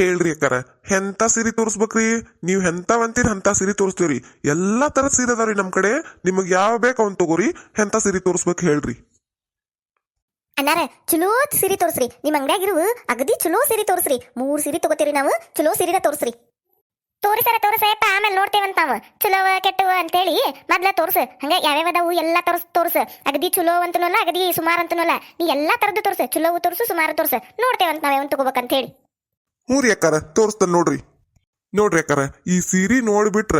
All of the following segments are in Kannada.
ಹೇಳ್ರಿ ಅಕ್ಕಾರ, ಎಂತ ಸೀರೆ ತೋರಿಸ್ಬೇಕ್ರಿ? ನೀವ್ ಅಂತೀರಿ ಅಂತ ಸೀರೆ ತೋರಿಸ್ತೀವ್ರಿ? ಎಲ್ಲಾ ತರದ ಸೀರೆ ಅದಾವ್ರಿ ನಮ್ ಕಡೆ. ನಿಮಗ್ ಯಾವ ಬೇಕು ಅವ್ನ್ ತಗೋರಿ, ಎಂತ ಸೀರೆ ತೋರಿಸ್ಬೇಕು ಹೇಳ್ರಿ. ಅನ್ನಾರ, ಚಲೋ ಸೀರೆ ತೋರಿಸ್ರಿ. ನಿಮ್ಮ ಅಂಗಡಿಯಾಗಿರುವ ಅಗದಿ ಚಲೋ ಸೀರೆ ತೋರಿಸ್ರಿ. ಮೂರ್ ಸೀರೆ ತಗೋತೀರಿ ನಾವು, ಚಲೋ ಸೀರೆನ ತೋರಿಸ್ರಿ. ತೋರಿಸರ ತೋರಿಸಪ್ಪ ಆಮೇಲೆ ನೋಡ್ತೇವಂತ ನಾವು. ಚಲೋವ ಕೆಟ್ಟವ ಅಂತೇಳಿ ಮೊದ್ಲ ತೋರ್ಸ. ಹಂಗ ಯಾವ್ಯಾವ ಅದಾವು ಎಲ್ಲಾ ತೋರ್ಸ್, ತೋರ್ಸ. ಅಗದಿ ಚಲೋ ಅಂತನಲ್ಲ, ಅಗದಿ ಸುಮಾರು ಅಂತನಲ್ಲ. ನೀ ಎಲ್ಲಾ ತರದ್ದು ತೋರ್ಸ. ಚಲೋವು ತೋರ್ಸು, ಸುಮಾರು ತೋರ್ಸ. ನೋಡ್ತೇವಂತ ನಾವ್ ಯಾವನ್ ತಗೋಬೇಕಂತ ಹೇಳಿ ಹ್ಞೂ ರೀ ಅಕ್ಕಾರ, ತೋರಿಸ್ತಾನೆ ನೋಡ್ರಿ. ನೋಡ್ರಿ ಅಕ್ಕಾರ, ಈ ಸೀರೆ ನೋಡ್ಬಿಟ್ರ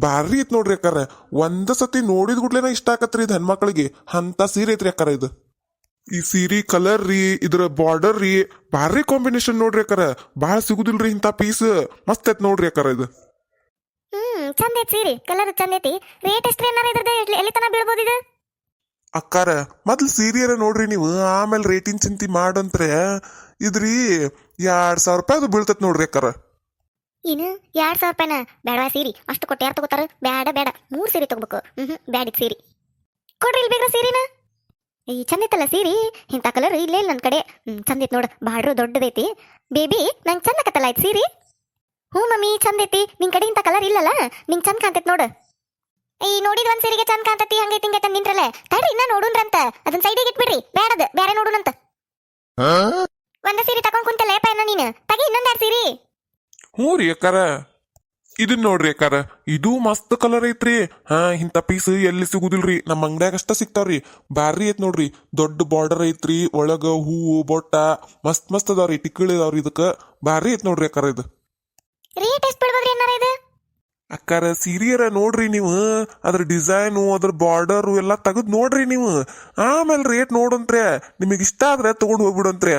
ಭಾರಿ ಐತ್ ನೋಡ್ರಿ ಅಕ್ಕಾರ. ಒಂದ ಸತಿ ನೋಡಿದ ಗುಡ್ಲೇನ ಇಷ್ಟ ಆಕತ್ರಿ ಇದು ಹೆಣ್ಮಕ್ಳಿಗೆ. ಅಂತ ಸೀರೆ ಐತ್ರಿ ಅಕ್ಕಾರ ಇದು. ಈ ಸೀರೆ ಕಲರ್ ರೀ, ಇದ್ರ ಬಾರ್ಡರ್ ರೀ, ಭಾರಿ ಕಾಂಬಿನೇಷನ್ ನೋಡ್ರಿ ಅಕ್ಕಾರ. ಭಾಳ ಸಿಗುದಿಲ್ರಿ ಇಂಥ ಪೀಸ್ ಮಸ್ತ್ ಐತ್ ನೋಡ್ರಿ ಅಕ್ಕಾರ ಇದು. ಹ್ಮ್, ಚಂದ ಐತಿ ಸೀರೆ. ಕಲರ್ ಚಂದ ಐತಿ. ರೇಟ್ ಎಷ್ಟ್ರಿ ಏನಾರ ಇದ್ರದ್ದು ಎಲ್ಲಿ- ತನ ಬೀಳ್ಬೋದು ಇದು? ಅಕ್ಕಾರ, ಮೊದ್ಲು ಸೀರಿಯರ ನೋಡ್ರಿ ನೀವು, ಆಮೇಲೆ ರೇಟಿಂಗ್ ಚಿಂತಿ ಮಾಡಂತ್ರೆ, ಇದ್ರಿ ಎರಡ್ ಸಾವಿರ ರೂಪಾಯಿ ಬೀಳ್ತತ್ ನೋಡ್ರಿ ಅಕ್ಕಾರ. ಏನು? ಎರಡ್ ಸಾವಿರ ರೂಪಾಯಿನ? ಬೇಡ ಸೀರಿ? ಅಷ್ಟು ಕೊಟ್ಟು ಯಾರು ತಗೋತಾರ? ಬೇಡ ಬೇಡ. ಮೂರು ಸೀರೆ ತಗೋಬೇಕು. ಹ್ಮ್ ಬ್ಯಾಡಿದ್ ಸೀರೆ. ಕೊಡ್ರಿ ಇಲ್ಲಿ ಬೇಗ ಸೀರೆನ? ಈ ಚಂದ ಸೀರಿ? ಇಂಥ ಕಲರ್ ಇಲ್ಲೇ ಇಲ್ಲ ನನ್ನ ಕಡೆ. ಹ್ಮ್, ಚಂದ ಐತಿ ನೋಡು. ಬಾಡ್ರು ದೊಡ್ಡದೈತಿ. ಬೇಬಿ, ನಂಗೆ ಚಂದ ಕತ್ತಲ್ಲ ಆಯ್ತು ಸೀರೆ. ಹ್ಞೂ ಮಮ್ಮಿ ಚಂದೈತಿ ನಿನ್ ಕಡೆ ಇಂಥ ಕಲರ್ ಇಲ್ಲಲ್ಲ? ನಿಂಗೆ ಚಂದ ಕಾಣ್ತೈತೆ ನೋಡು. ಈ ನೋಡಿದ ಒಂದ್ ಸೀರೆಗೆ ಚಂದ ಕಾಂತತಿ ಹಂಗೆ ತಿಂಗೆ ತಂದ ನಿಂತ್ರಲೆ ತಡ್ರಿ ಇನ್ನ ನೋಡುನ್ರಂತ. ಅದನ್ನ ಸೈಡಿಗೆ ಇಟ್ಬಿಡ್ರಿ ಬೇಡದ ಬೇರೆ ನೋಡುನಂತ. ಒಂದ ಸೀರೆ ತಕೊಂಡ್ ಕುಂತಲ್ಲ ಏಪ ಏನೋ ನೀನು. ತಗಿ ಇನ್ನೊಂದ್ ಸೀರೆ. ಹ್ಞೂ ರೀ ಅಕ್ಕಾರ. ಇದನ್ ನೋಡ್ರಿ ಅಕ್ಕಾರ. ಇದು ಮಸ್ತ್ ಕಲರ್ ಐತ್ರಿ. ಹಾ ಇಂಥ ಪೀಸ್ ಎಲ್ಲಿ ಸಿಗುದಿಲ್ರಿ? ನಮ್ಮ ಅಂಗಡ್ಯಾಗ ಅಷ್ಟ ಸಿಗ್ತಾವ್ರಿ. ಬಾರಿ ಐತ್ ನೋಡ್ರಿ. ದೊಡ್ಡ ಬಾರ್ಡರ್ ಐತ್ರಿ ಒಳಗ ಹೂವು ಬೊಟ್ಟ ಮಸ್ತ್ ಮಸ್ತ್ ಅದಾವ್ರಿ ಟಿಕ್ಕಳಿ ಇದಾವ್ರಿ ಇದಕ್ಕ. ಬಾರಿ ಐತ್ ನೋಡ್ರಿ ಅಕ್ಕಾರ ಇದು. ರೇಟ್ ಎಷ್ಟು ಬಿಡ್ಬೋದ್ರಿ ಏನಾರ ಇದು ಅಕ್ಕಾರ, ಸೀರಿಯರ ನೋಡ್ರಿ ನೀವು. ಅದ್ರ ಡಿಸೈನು ಅದ್ರ ಬಾರ್ಡರು ಎಲ್ಲ ತೆಗೆದು ನೋಡ್ರಿ ನೀವು. ಆಮೇಲೆ ರೇಟ್ ನೋಡಂತ್ರೆ, ನಿಮಗೆ ಇಷ್ಟ ಆದ್ರೆ ತಗೊಂಡ್ ಹೋಗ್ಬಿಡಂತ್ರೆ.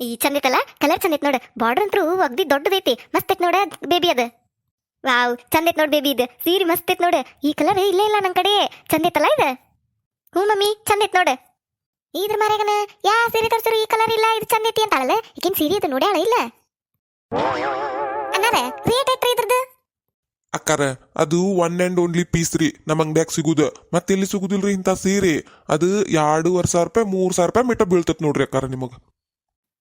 ಈ ಚಂದ ಐತಲ್ಲ ಕಲರ್ ಚಂದ ಐತ್ ನೋಡ. ಬಾರ್ಡರ್ ಅಂತೂ ಅಗ್ದಿ ದೊಡ್ಡದೈತಿ. ಮಸ್ತ್ ಐತ್ ನೋಡ ಬೇಬಿ ಅದ. ವಾವ್ ಚಂದ ಐತ್ ನೋಡ್ ಬೇಬಿ ಇದು. ಸೀರೆ ಮಸ್ತ್ ಐತ್ ನೋಡ. ಈ ಕಲರ್ ಇಲ್ಲೇ ಇಲ್ಲ ನನ್ನ ಕಡೆ. ಚಂದ ಐತಲ್ಲ ಇದು? ಹ್ಞೂ ಮಮ್ಮಿ ಚಂದ ಐತ್ ನೋಡ. ಇದ್ರ ಮರೆಗನ ಯಾ ಸೀರೆ ತರ್ಸರು ಈ ಕಲರ್ ಇಲ್ಲ, ಇದು ಚಂದ ಐತಿ ಅಂತಾಳಲ್ಲ? ಈಗಿನ ಸೀರೆ ಇದು ನೋಡ್ಯಾಳ ಇಲ್ಲ? ಅನ್ನಾರ ರೇಟ್ ಅಕ್ಕಾರ ಅದು ಒನ್ ಅಂಡ್ ಓನ್ಲಿ ಪೀಸ್ ರೀ, ನಮ್ ಅಂಗಡ್ಯಾಗ ಸಿಗುದ. ಮತ್ತೆ ಎಲ್ಲಿ ಸಿಗುದಿಲ್ರಿ ಇಂಥ ಸೀರೆ? ಅದು ಎರಡೂವರೆ ಸಾವಿರ ರೂಪಾಯಿ, ಮೂರ್ ಸಾವಿರ ರೂಪಾಯಿ ಮಿಟ್ಟ ಬೀಳ್ತತ್ ನೋಡ್ರಿ ಅಕ್ಕಾರ ನಿಮಗ.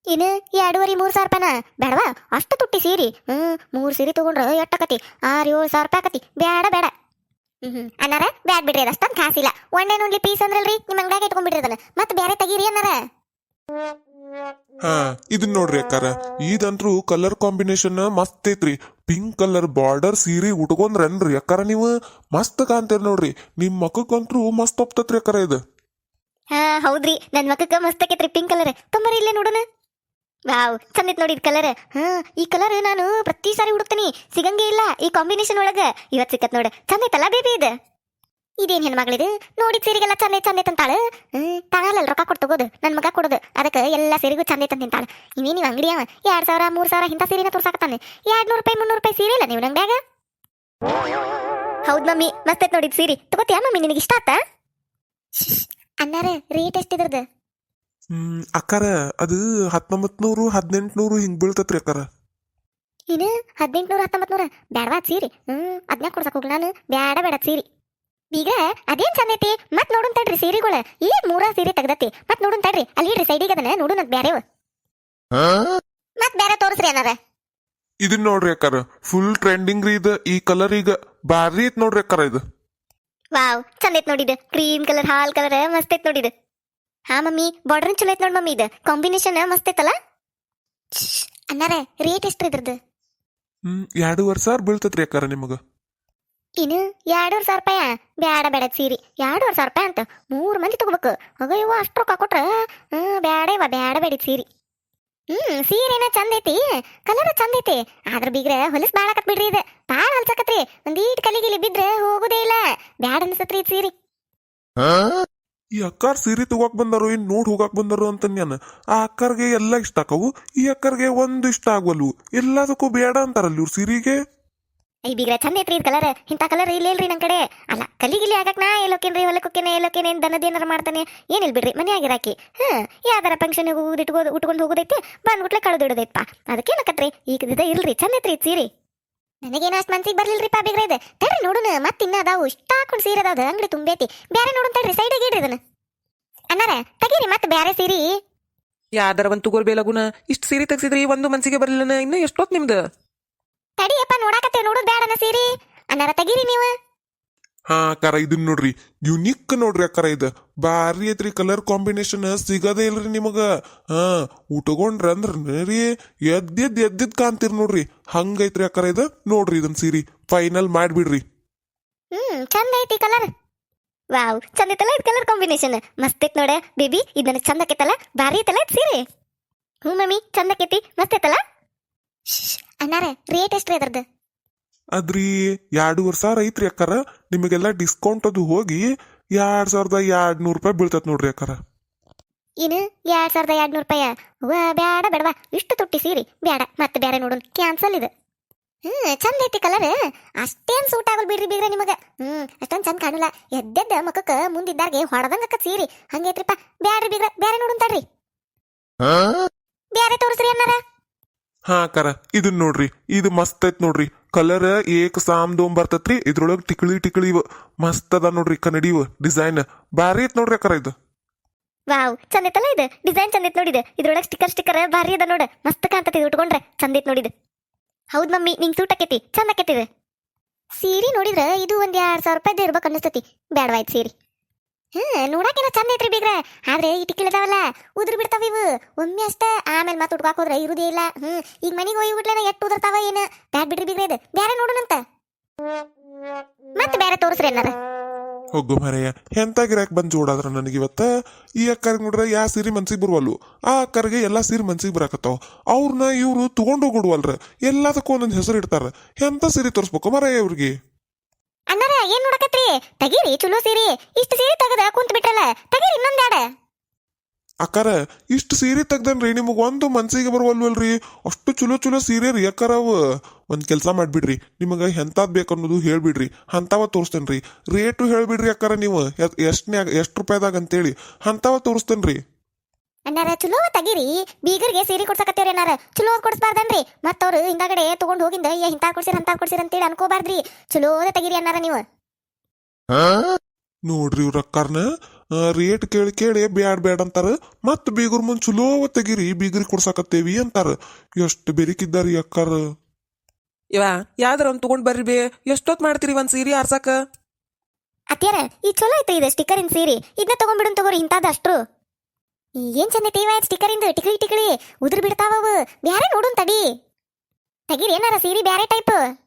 ಏನು ಎರಡೂವರೆ, ಮೂರ್ ಸಾವಿರ ರೂಪಾಯಿನ? ಬೇಡವಾ? ಅಷ್ಟು ತುಟ್ಟಿ ಸೀರೆ. ಹ್ಞೂ ಮೂರು ಸೀರೆ ತಗೊಂಡ್ರೆ ಎಷ್ಟಾಕತಿ ಆರು ಏಳು ಸಾವಿರ ರೂಪಾಯಿ ಆಕತಿ ಬೇಡ ಬೇಡ. ಹ್ಮ್ ಅನ್ನಾರ ಬ್ಯಾಡ್ ಬಿಡ್ರಿ ಅದು ಕಾಸಿಲ್ಲ. ಒನ್ ಆ್ಯಂಡ್ ಓನ್ಲಿ ಪೀಸ್ ಅಂದ್ರಲ್ರಿ ನಿಮ್ಮ ಅಂಗಡಿಯಾಗ ಇಟ್ಕೊಂಡ್ಬಿಡ್ರಿ ಅದನ್ನ. ಮತ್ತೆ ಬೇರೆ ತೆಗೀರಿ ಅನ್ನಾರ. ಹಾ, ಇದನ್ ನೋಡ್ರಿ ಅಕ್ಕಾರ. ಇದಂತ್ರು ಕಲರ್ ಕಾಂಬಿನೇಷನ್ ಮಸ್ತ್ ಐತ್ರಿ. ಪಿಂಕ್ ಕಲರ್ ಬಾರ್ಡರ್ ಸೀರೆ ಉಟ್ಕೊಂಡ್ರನ್ರಿ ಅಕ್ಕಾರ ನೀವು? ಮಸ್ತ್ ಕಾಣ್ತೀರಿ ನೋಡ್ರಿ. ನಿಮ್ ಮಕ್ಕಕ್ಕಂತ್ರು ಮಸ್ತ್ ಒಪ್ತತ್ರಿ ಅಕ್ಕಾರ ಇದು. ಹಾ, ಹೌದ್ರಿ. ನನ್ನ ಮಕ್ಕ ಮಸ್ತ್ ಆಕೈತ್ರಿ ಪಿಂಕ್ ಕಲರ್ ತುಂಬಾ ಇಲ್ಲೇ ನೋಡೋಣ. ವಾವ್ ಚಂದ ನೋಡಿ ನೋಡಿ ಕಲರ್ ಹಾ, ಈ ಕಲರ್ ನಾನು ಪ್ರತಿ ಸಾರಿ ಹುಡುಕ್ತೀನಿ ಸಿಗಂಗೇ ಇಲ್ಲ ಈ ಕಾಂಬಿನೇಷನ್ ಒಳಗ. ಇವತ್ ಸಿಕ್ಕತ್ ನೋಡ. ಚಂದ ಐತಲ್ಲ ಬೇಬಿ ಇದು? ಇದೇನ್ ಹೆಣ್ಮಗಳಿದು ನೋಡಿ ಸೀರೆಗೆಲ್ಲ ಚಂದ ಚಂದ ಹ್ಮ್ ತಗೊಳ್ಳಲ್ಲ ರೊಕ್ಕ ಕೊಡ್ ತಗೋದು ನನ್ನ ಮಗ ಕೊಡೋದು. ಅದಕ್ಕೆ ಎಲ್ಲ ಸೀರೆಗೂ ಚಂದ ತಂದು ಇವೇ ನೀವು ಅಂಗಡಿ ಅವ. ಎರಡ್ ಸಾವಿರ ಮೂರ್ ಸಾವಿರ ಇಂಥ ಸೀರೆನ ತೋರ್ಸಾಕತ್ತಾನೆ. ಎರಡ್ ನೂರು ರೂಪಾಯಿ ಮುನ್ನೂರು ರೂಪಾಯಿ ಸೀರೆ ಇಲ್ಲ ನೀವು ನಂಗ್ಯಾಗ ಹೌದ್ ಮಮ್ಮಿ ಮಸ್ತ್ ನೋಡಿದ ಸೀರೆ. ತಗೋತಿಯಾ ಮಮ್ಮಿ ನಿನಗೆ ಇಷ್ಟ ಆತ? ಅನ್ನಾರ ರೇಟ್ ಎಷ್ಟಿದ್ರದ್ದು ಹ್ಮ್ ಅಕ್ಕಾರ ಅದು ಹತ್ತೊಂಬತ್ನೂರು ಹದಿನೆಂಟ್ನೂರು ಹಿಂಗ್ ಬೀಳ್ತತ್ರಿ ಅಕ್ಕಾರ. ಏನು? ಹದಿನೆಂಟ್ನೂರ ಹತ್ತೊಂಬತ್ತು ನೂರ ಬೇಡವಾ ಸೀರೆ? ಹ್ಮ್ ಅದನ್ನ ಕೊಡ್ಸಕ್ ಹೋಗ್ಲಾನು ಬೇಡ ಬೇಡ ಸೀರೆ. ಈಗ ಅದೇನ್ ಚಂದ ಐತಿ ಮತ್ ನೋಡುನ್ ತಡ್ರಿ ಸೀರೆಗಳ. ಈ ಮೂರ ಸೀರೆ ತೆಗ್ದತಿ ಮತ್ ನೋಡುನ್ ತಡ್ರಿ. ಅಲ್ಲಿ ಇಡ್ರಿ ಸೈಡಿಗೆ ಅದನ್ನ ನೋಡುನ್ ಅದ್ ಬ್ಯಾರೆವ್. ಮತ್ ಬ್ಯಾರೆ ತೋರಿಸ್ರಿ ಏನಾರ ಇದನ್ ನೋಡ್ರಿ ಅಕ್ಕಾರ. ಫುಲ್ ಟ್ರೆಂಡಿಂಗ್ ರೀ ಇದು. ಈ ಕಲರ್ ಈಗ ಬಾರಿ ಐತ್ ನೋಡ್ರಿ ಅಕ್ಕಾರ ಇದು. ವಾವ್. ಚಂದ ಐತ್ ನೋಡಿದ್. ಕ್ರೀಮ್ ಕಲರ್ ಹಾಲ್ ಕಲರ್ ಮಸ್ತ್ ಐತ್ ನೋಡಿದ್. ಹಾ ಮಮ್ಮಿ ಬಾರ್ಡರ್ ಚಲೋ ಐತ್ ನೋಡ್ ಮಮ್ಮಿ ಇದು. ಕಾಂಬಿನೇಷನ್ ಮಸ್ತ್ ಐತಲ್ಲ? ಅನ್ನಾರ ರೇಟ್ ಎಷ್ಟ್ರಿ ಇದ್ರದ್ದು? ಹ್ಮ್ ಎರಡೂವರೆ ಸಾವಿರ ಬೀಳ್ತತ್ರಿ ಅಕ್ಕಾರ ನಿಮಗ. ಇನ್ನು ಎರಡೂವರೆ ಸಾವಿರ ರೂಪಾಯ. ಬ್ಯಾಡ ಬೇಡ ಸೀರೆ. ಎರಡೂವರೆ ಸಾವಿರ ರೂಪಾಯಿ ಅಂತ ಮೂರು ಮಂದಿ ತಗೋಬೇಕು. ಅಗಯ್ಯೋ ಅಷ್ಟು ರೊಕ್ಕ ಕೊಟ್ರೆ? ಹ್ಞೂ ಬ್ಯಾಡ ಇವ ಬ್ಯಾಡ ಬೇಡಿ ಸೀರೆ. ಹ್ಞೂ ಸೀರೆನ ಚಂದ ಐತಿ. ಕಲರ್ ಚಂದ ಐತಿ. ಆದ್ರ ಬೀಗ್ರ ಹೊಲಸ್ ಬಾಳಕತ್ ಬಿಡ್ರಿ ಇದು. ಬಾಳ ಹೊಲ್ಸಕತ್ರಿ ಒಂದೀಟ್ ಕಲಿಗಿಲಿ ಬಿದ್ರೆ ಹೋಗುದೇ ಇಲ್ಲ. ಬ್ಯಾಡ ಅನ್ಸತ್ರಿ ಇದು ಸೀರೆ. ಈ ಅಕ್ಕಾರ್ ಸೀರೆ ತಗೋಕ್ ಬಂದರು, ಇನ್ ನೋಡ್ ಹೋಗಾಕ್ ಬಂದರು ಅಂತ ನಾನು ಆ ಅಕ್ಕರ್ಗೆ ಎಲ್ಲ ಇಷ್ಟ ಆಕವು. ಈ ಅಕ್ಕರ್ಗೆ ಒಂದು ಇಷ್ಟ ಆಗ್ವಲ್ವು. ಎಲ್ಲದಕ್ಕೂ ಬೇಡ ಅಂತಾರಲ್ಲ ಇವ್ರು ಸೀರೆಗೆ? ಐ ಬೀಗ್ರ ಚಂದ ಐತ್ರಿ ಇದು ಕಲರ್ ಇಂಥ ಕಲರ್ ಇಲ್ಲ ಇಲ್ರಿ ನನ್ ಕಡೆ. ಅಲ್ಲ ಕಲಿಗಿಲಿ ಆಗಕ್ ನಾ ಎಲ್ಲೋಕೇನ್ರಿ ಹೊಲಕ್ಕೆ ಹೋಕ್ಕೇನೆ ಎಲ್ಲೋಕೇನೆ ದನದ ಏನಾರ ಮಾಡ್ತಾನೆ? ಏನಿಲ್ ಬಿಡ್ರಿ ಮನೆ ಆಗಿರಾಕಿ ಹ್ಮ್ ಯಾವ್ದಾರ ಫಂಕ್ಷನ್ ಹೋಗುದು ಇಟ್ಕೋದು, ಉಟ್ಕೊಂಡು ಹೋಗೋದೈತಿ, ಬಂದ್ಬಿಟ್ಲೆ ಕಳೆದು ಅದಕ್ಕೇನಕತ್ರಿ ಈಗ ಇದ ಇಲ್ರಿ, ಚಂದ ಐತ್ರಿ ಸೀರೆ. ನನಗೇನ ಅಷ್ಟು ಮನ್ಸಿಗೆ ಬರ್ಲಿಲ್ರಿ ಪಾ ಬಿಗ್ರ ಇದು. ತಡ್ರಿ ನೋಡುನ, ಮತ್ತೆ ಇನ್ನ ಅದಾವು ಇಷ್ಟ ಹಾಕೊಂಡು ಸೀರೆ ಅದಾವ ಅಂಗಡಿ ತುಂಬೈತಿ. ಬ್ಯಾರೆ ನೋಡುನ್ ತಡ್ರಿ ಸೈಡಿಗೆ ಇಡ್ರಿ ಇದನ್ನ. ಅನ್ನಾರ ತಗೀರಿ ಮತ್ತೆ ಬ್ಯಾರೆ ಸೀರೆ. ಯಾವ್ದಾರ ಒಂದು ತಗೋರ್ ಬೇಲಗುನ ಇಷ್ಟು ಸೀರೆ ತೆಗ್ಸಿದ್ರಿ, ಒಂದು ಮನ್ಸಿಗೆ ಬರಲಿಲ್ಲ ಇನ್ನೂ ಎಷ್ಟೊತ್ತು ನಿಮ್ದು? ತಡಿಯಪ್ಪ ನೋಡಾಕತ್ತೆ ನೋಡುದ್ ಬೇಡನ ಸೀರಿ ಅನ್ನಾರ ತೆಗೀರಿ ನೀವು. ಹಾ ಅಕ್ಕಾರ ಇದನ್ ನೋಡ್ರಿ. ಯುನಿಕ್ ನೋಡ್ರಿ ಅಕ್ಕಾರ ಇದು. ಭಾರಿ ಐತ್ರಿ ಕಲರ್ ಕಾಂಬಿನೇಷನ್ ಸಿಗದೇ ಇಲ್ರಿ ನಿಮಗ. ಹಾ ಉಟ್ಕೊಂಡ್ರ ಅಂದ್ರ ರೀ ಎದ್ದೆದ್ ಎದ್ದಿದ್ ಕಾಂತೀರಿ ನೋಡ್ರಿ. ಹಂಗೈತ್ರಿ ಅಕ್ಕಾರ ಇದು. ನೋಡ್ರಿ ಇದನ್ ಸೀರಿ. ಫೈನಲ್ ಮಾಡ್ಬಿಡ್ರಿ. ಹ್ಮ್ ಚಂದ ಐತಿ ಕಲರ್ ವಾವ್ ಚಂದ ಐತಲ್ಲ ಇದು ಕಲರ್ ಕಾಂಬಿನೇಷನ್ ಮಸ್ತ್ ಐತ್ ನೋಡ ಬೇಬಿ ಇದನ್ನ ಚಂದ ಆಕೈತಲ್ಲ. ಭಾರಿ ಐತಲ್ಲ ಇದು ಸೀರೆ. ಹ್ಞೂ ಮಮ್ಮಿ ಚಂದ ಆಕೈತಿ ಮಸ್ತ್ ಐತಲ್ಲ. ಅಣ್ಣಾರ ರೇಟ್ ಎಷ್ಟ್ರಿ ಅದ್ರದ್ದು? ಅದ್ರಿ ಎರಡೂವರೆ ಸಾವಿರ ಐತ್ರಿ ಅಕ್ಕಾರ. ನಿಮಗೆಲ್ಲ ಡಿಸ್ಕೌಂಟ್ ಅದು ಹೋಗಿ ಎರಡ್ ಸಾವಿರದ ಎರಡ್ ನೂರು ರೂಪಾಯಿ ಬೀಳ್ತತ್ ನೋಡ್ರಿ ಅಕ್ಕಾರ. ಏನು? ಎರಡ್ ಸಾವಿರದ ಎರಡ್ ನೂರು ರೂಪಾಯಿ? ವಾ ಬ್ಯಾಡ ಬೇಡವಾ? ಇಷ್ಟು ತುಟ್ಟಿ ಸೀರಿ? ಬೇಡ ಮತ್ತೆ ಬೇರೆ ನೋಡೋಣ. ಕ್ಯಾನ್ಸಲ್ ಇದು. ಹ್ಮ್ ಚಂದ ಐತಿ ಕಲರ್ ಅಷ್ಟೇನ್ ಸೂಟ್ ಆಗಲ್ ಬಿಡ್ರಿ ಬೀಗ್ರೆ ನಿಮಗ. ಹ್ಮ್ ಅಷ್ಟೊಂದ್ ಚಂದ ಕಾಣಲ್ಲ. ಎದ್ದೆದ್ದ ಮಕ್ಕಕ್ಕ ಮುಂದಿದ್ದಾರ್ಗೆ ಹೊಡೆದಂಗ ಅಕ್ಕ ಸೀರಿ. ಹಂಗೈತ್ರಿಪ್ಪ. ಬೇಡ್ರಿ ಬಿಡ್ರ ಬೇರೆ ನೋಡೋಣ ತಡ್ರಿ. ಬ್ಯಾರೆ ತೋರಿಸ್ರಿ ಅನ್ನಾರ ಹಾ ಅಕ್ಕಾರ ಇದನ್ ನೋಡ್ರಿ, ಇದು ಮಸ್ತ್ ಐತ್ ನೋಡ್ರಿ. ಕಲರ್ ಏಕ್ ಸಾಮ್ ದೋಮ್ ಬರ್ತತ್ರಿ. ಇದ್ರೊಳಗ್ ಟಿಕಳಿ ಟಿಕಳಿ ಇವ. ಮಸ್ತ್ ಅದ ನೋಡ್ರಿ ಕನ್ನಡಿ ಇವ. ಡಿಸೈನ್ ಬಾರಿ ಐತ್ ನೋಡ್ರಿ ಅಕ್ಕರ ಇದು. ವಾವ್, ಚಂದ ಐತಲ್ಲ ಇದು? ಡಿಸೈನ್ ಚಂದ ಐತ್ ನೋಡಿದೆ. ಇದ್ರೊಳಗೆ ಸ್ಟಿಕರ್ ಸ್ಟಿಕ್ಕರ್ ಭಾರಿ ಅದ ನೋಡ. ಮಸ್ತ್ ಕಾಣ್ತತಿ ಉಟ್ಕೊಂಡ್ರೆ. ಚಂದ ಐತ್ ನೋಡಿದ್. ಹೌದ್ ಮಮ್ಮಿ, ನಿಂಗ್ ಸೂಟ್ ಆಕೈತಿ. ಚಂದ ಆಕೈತಿ ಸೀರೆ ನೋಡಿದ್ರ ಇದು ಒಂದ್ ಎರಡ್ ಸಾವಿರ ರೂಪಾಯಿ ಇರ್ಬೇಕು ಅನ್ನಿಸ್ತತಿ. ಬ್ಯಾಡವಾಯ್ತು ಸೀರೆ. ಹ್ಮ್ ನೋಡಾಕೇನೋ ಚಂದ ಐತ್ರಿ ಬೀಗ್ರ. ಆದ್ರೆ ಈ ಟಿಕ್ಕಿಲ್ ಇದಾವಲ್ಲ ಉದುರ್ ಬಿಡ್ತಾವ ಇವು. ಒಮ್ಮೆ ಅಷ್ಟ, ಆಮೇಲೆ ಮತ್ತೆ ಹುಡ್ಕಾಕ್ ಹೋದ್ರೆ ಇರುದೇ ಇಲ್ಲ. ಹ್ಮ್, ಈಗ ಮನಿಗೆ ಹೋಗಿ ಬಿಡ್ಲೇನ ಎಟ್ಟು ಉದ್ರತಾವ ಏನ? ಬ್ಯಾಡ್ ಬಿಡ್ರಿ ಬೀಗ್ರ ಇದು. ಬ್ಯಾರೆ ನೋಡೋಣಂತ. ಮತ್ತೆ ಬ್ಯಾರೆ ತೋರಿಸ್ರಿ ಏನಾರ. ಹೋಗು ಮರೆಯ, ಎಂತ ಗಿರಾಕ್ ಬಂದ್ ಜೋಡಾದ್ರ ಇವತ್ತ ಈ ಅಕ್ಕರಿಗೆ ನೋಡ್ರ ಯಾ ಸೀರೆ ಮನ್ಸಿಗೆ ಬರುವಲ್ಲು? ಆ ಅಕ್ಕರಿಗೆ ಎಲ್ಲಾ ಸೀರೆ ಮನ್ಸಿಗೆ ಬರಾಕತ್ತಾವ. ಅವ್ರನ್ನ ಇವ್ರು ತಗೊಂಡೋಗ್ಬಿಡುವಲ್ರ ಹೋಗ್ಬಿಡುವಲ್ರ? ಎಲ್ಲದಕ್ಕೂ ಒಂದೊಂದ್ ಹೆಸರು ಇಡ್ತಾರ. ಎಂತ ಸೀರೆ ತೋರಿಸ್ಬೇಕು ಮರೆಯ ಇವ್ರಿಗೆ? ಅಣ್ಣಾರ, ಏನ್ ನೋಡಕತ್ರಿ? ತಗೀರಿ, ಚಲೋ ಸೀರಿ. ಇಷ್ಟು ಸೀರೆ ತಗದ ಕುಂತ ಬಿಟ್ರಲ್ಲ, ತಗೀರಿ ಇನ್ನೊಂದ್ಯಾಡ ಅಕ್ಕಾರ, ಇಷ್ಟು ಸೀರೆ ತೆಗ್ದನ್ರಿ, ನಿಮಗ್ ಒಂದು ಮನ್ಸಿಗೆ ಬರುವಲ್ವಲ್ರಿ? ಅಷ್ಟು ಚಲೋ ಚಲೋ ಸೀರೆ ರೀ ಅಕ್ಕಾರ ಅವ. ಒಂದ್ ಕೆಲ್ಸ ಮಾಡ್ಬಿಡ್ರಿ, ನಿಮಗ ಎಂತಾದ್ ಬೇಕನ್ನೋದು ಹೇಳ್ಬಿಡ್ರಿ ಅಂತಾವ ತೋರಿಸ್ತೇನ್ರಿ. ರೇಟು ಹೇಳ್ಬಿಡ್ರಿ ಅಕ್ಕಾರ ನೀವು ಎಷ್ಟನ್ಯಾಗ, ಎಷ್ಟು ರೂಪಾಯಿದಾಗ ಅಂತೇಳಿ ಅಂತಾವ ತೋರಿಸ್ತೇನ್ರಿ. ಅಣ್ಣಾರ ಚಲೋ ತಗೀರಿ. ಬೀಗರಿಗೆ ಸೀರೆ ಕೊಡ್ಸಕತ್ತೇವ್ರಿ ಅಣ್ಣಾರ. ಚಲೋ ಕೊಡಿಸ್ಬಾರ್ದನ್ರಿ ಮತ್ತವ್ರು ಹಿಂಗಾಗಡೆ ತೊಗೊಂಡು ಹೋಗಿಂದ ಏ ಹಿಂತಾ ಕೊಡ್ಸಿರ ಅಂತ ಕೊಡ್ಸಿರ ಅಂತೇಳಿ ಅನ್ಕೋಬಾರ್ದ್ರಿ. ಚಲೋ ತಗೀರಿ ಅಣ್ಣಾರ ನೀವು. ನೋಡ್ರಿ ಇವ್ರ ಅಕ್ಕಾರ್ನ ರೇಟ್ ಕೇಳಿ ಕೇಳಿ ಬ್ಯಾಡ್ ಬ್ಯಾಡ್ ಅಂತಾರ. ಮತ್ ಬೀಗರ್ ಮುಂದ್ ಚಲೋ ತೆಗಿರಿ ಬೀಗರಿ ಕೊಡ್ಸಾಕತ್ತೇವಿ ಅಂತಾರ. ಎಷ್ಟು ಬೆರಿಕಿದ್ದಾರಿ ಅಕ್ಕಾರ. ಇವ ಯಾವ್ದಾರ ಒಂದ್ ತಗೊಂಡ್ ಬರ್ರಿ ಬೇ. ಎಷ್ಟೊತ್ ಮಾಡ್ತೀರಿ ಒಂದ್ ಸೀರೆ ಆರ್ಸಾಕ? ಅತ್ಯಾರ ಈ ಚಲೋ ಐತ್ರಿ ಇದು ಸ್ಟಿಕ್ಕರ್ ಇನ್ ಸೀರೆ. ಇದನ್ನ ತಗೊಂಡ್ಬಿಡನ್ ತಗೋರಿ ಇಂತಾದ ಅಷ್ಟ್ರು. ಏನ್ ಚಂದ ಐತಿ ಇವ ಸ್ಟಿಕ್ಕರ್ ಇಂದ? ಟಿಕಳಿ ಟಿಕಳಿ ಉದುರ್ ಬಿಡ್ತಾವ ಬ್ಯಾರೆ ನೋಡುನ್ ತಡಿ. ತಗೀರಿ ಏನಾರ ಸೀರೆ ಬ್ಯಾರೆ ಟೈಪ್?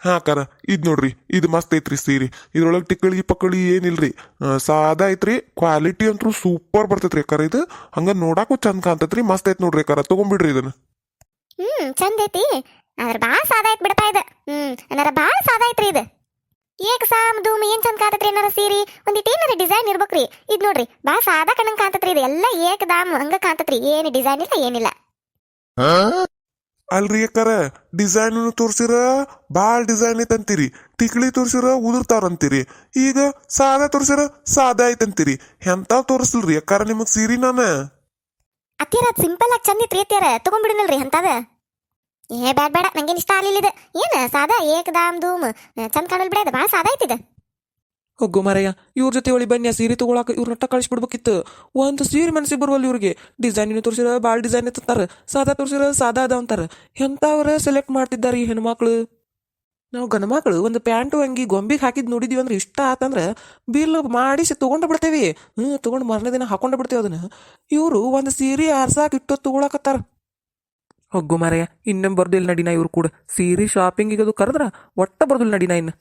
ಹಾ ಅಕ್ಕಾರ. ಇದ್ ನೋಡ್ರಿ. ಇದು ಮಸ್ತ್ ಐತ್ರಿ ಸೀರೆ. ಇದ್ರೊಳಗ್ ಟಿಕ್ಕಳಿ ಪಕ್ಕಳಿ ಏನಿಲ್ರಿ. ಆ, ಸಾದಾ ಐತ್ರಿ. ಕ್ವಾಲಿಟಿ ಅಂತೂ ಸೂಪರ್ ಬರ್ತೈತ್ರಿ ಅಕ್ಕಾರ ಇದು. ಹಂಗ ನೋಡಾಕು ಚಂದ ಕಾಣ್ತೈತ್ರಿ. ಮಸ್ತ್ ಐತ್ ನೋಡ್ರಿ ಕರ ತಗೊಂಬಿಡ್ರಿ ಇದನ್ನ. ಹ್ಮ್ ಚಂದ ಐತಿ. ಆದ್ರ ಬಾಳ ಸಾದ ಐತ್ ಬಿಡ್ತಾ ಇದು. ಹ್ಮ್ ಅನ್ನಾರ ಬಾಳ ಸಾದ ಐತ್ರಿ ಇದು. ಏಕ ಸಾಮ್ ಧೂಮ್ ಏನ್ ಚಂದ ಕಾಂತತ್ರಿ ಏನಾರ ಸೀರಿ? ಒಂದಿಟ್ ಏನಾರ ಡಿಸೈನ್ ಇರ್ಬೇಕ್ರಿ. ಇದ್ ನೋಡ್ರಿ ಬಾ ಸಾದಾ ಕಣ್ಣಂಗ್ ಕಾಂತತ್ರಿ ಇದು. ಎಲ್ಲ ಏಕ ದಾಮ್ ಹಂಗ ಕಾಂತತ್ರಿ ಏನ್ ಡಿಸೈನ್ ಇಲ್ಲ ಏನಿಲ್ಲ. ಅಲ್ರಿ ಅಕ್ಕಾರ ಡಿಸೈನ್ ತೋರ್ಸಿರ ಬಾಳ್ ಡಿಸೈನ್ ಐತ್ ತಿಕ್ಳಿ ತೋರ್ಸಿರ ಉದುರ್ತಾರಂತೀರಿ ಈಗ ಸಾದಾ ತೋರ್ಸಿರ ಸಾದಾ ಐತಂತೀರಿ ಎಂತಾವ್ ತೋರಿಸ್ಲ್ರಿ ಅಕ್ಕಾರ ನಿಮಗ್ ಸೀರಿ ನಾನ? ಅತ್ಯಾರ ಅದ್ ಸಿಂಪಲ್ ಆಗಿ ಚಂದ ಐತ್ರಿ ಅತ್ಯಾರ. ತಗೊಂಡ್ಬಿಡಿನಲ್ರಿ ಅಂತದ ಏ, ಬ್ಯಾಡ ಬೇಡ ನಂಗೇನು ಇಷ್ಟ ಆಗ್ಲಿಲ್ಲ ಏನ್, ಸಾದಾ ಏಕ ದಾಮ್ ಧೂಮ್ ಚಂದ ಕಾಣಲ್ ಬಿಡ ಬಾಳ ಸಾದಾ ಐತಿದ ಹೋಗು ಮರಯ್ಯ ಇವ್ರ ಜೊತೆ ಒಳಿ ಬನ್ನಿ ಸೀರೆ ತಗೊಳಕ ಇವ್ರ ನಟ್ಟ ಕಳಿಸ್ಬಿಡ್ಬೇಕಿತ್ತು. ಒಂದು ಸೀರೆ ಮನಸ್ಸಿಗೆ ಬರುವಲ್ಲ ಇವ್ರಿಗೆ. ಡಿಸೈನ್ ತೋರಿಸಿರ ಭಾಳ ಡಿಸೈನ್ ಇರ್ತಾರ ಸಾದಾ ತೋರಿಸಿರ ಸಾದಾ ಅದ ಅಂತಾರ. ಎಂಥವ್ರ ಸೆಲೆಕ್ಟ್ ಮಾಡ್ತಿದ್ದಾರೆ ಈ ಹೆಣ್ಮಕ್ಳು? ನಾವು ಮಕ್ಕಳು ಒಂದು ಪ್ಯಾಂಟು, ಅಂಗಿ, ಗೊಂಬಿಗೆ ಹಾಕಿದ್ ನೋಡಿದೀವಿ ಅಂದ್ರೆ ಇಷ್ಟ ಆತಂದ್ರೆ ಬಿಲ್ ಮಾಡಿಸಿ ತೊಗೊಂಡು ಬಿಡ್ತೇವಿ. ಹ್ಞೂ ತೊಗೊಂಡು ಮರನೇ ದಿನ ಹಾಕೊಂಡು ಬಿಡ್ತೇವೆ ಅದನ್ನ. ಇವರು ಒಂದು ಸೀರೆ ಆರ್ಸಾಕ್ ಇಟ್ಟು ತಗೊಳಕತ್ತಾರ. ಒಗ್ಗು ಮಾರಯ್ಯ ಇನ್ನೊಂದು ಬರ್ದು ಇಲ್ಲಿ ನಡಿನ ಇವ್ರು ಕೂಡ ಸೀರೆ ಶಾಪಿಂಗಿಗದು ಕರೆದ್ರ ಒಟ್ಟ ಬರ್ದು ನಡಿನ ಇನ್ನು